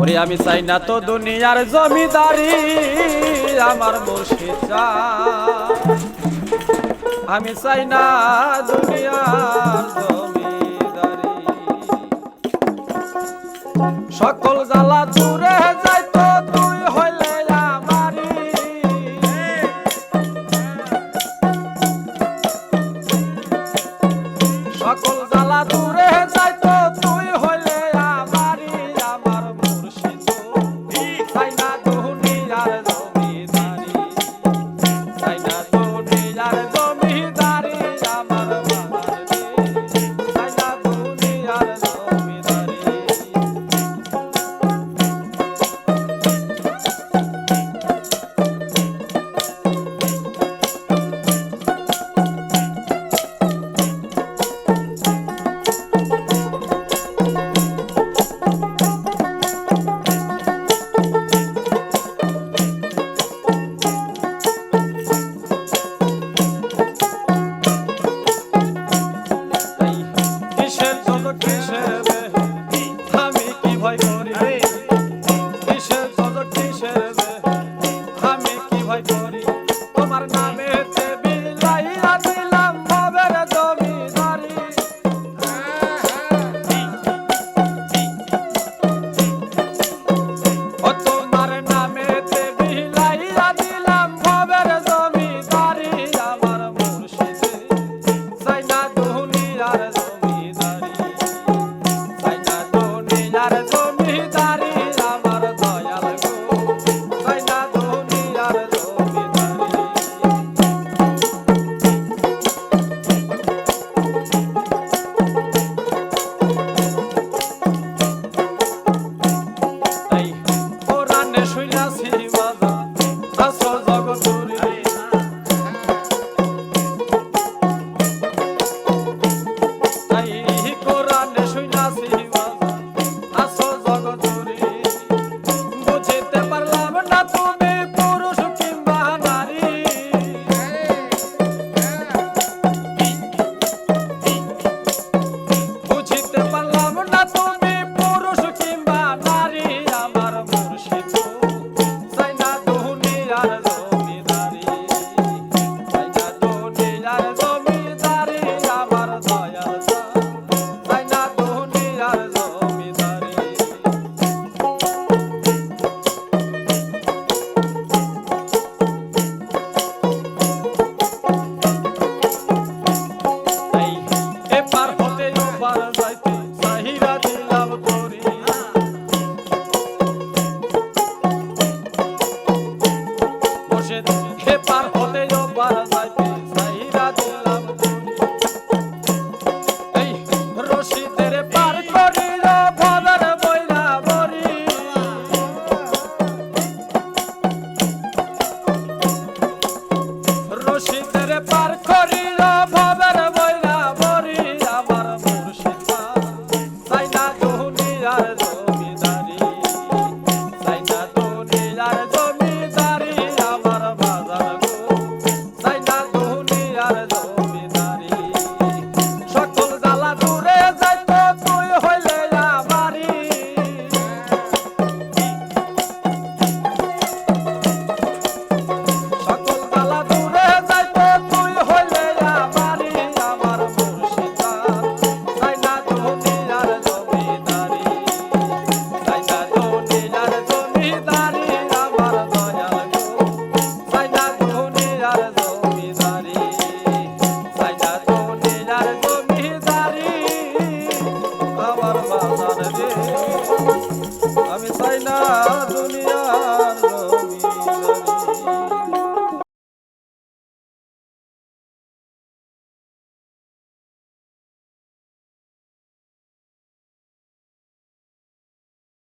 ওরে আমি চাই না তো দুনিয়ার জমিদারি, আমার বসে আমি চাই না দুনিয়ার জমিদারি। সকল জ্বালা দূরে যাই তো তুই হইলে আমারি সকল জ্বালা দূরে যাই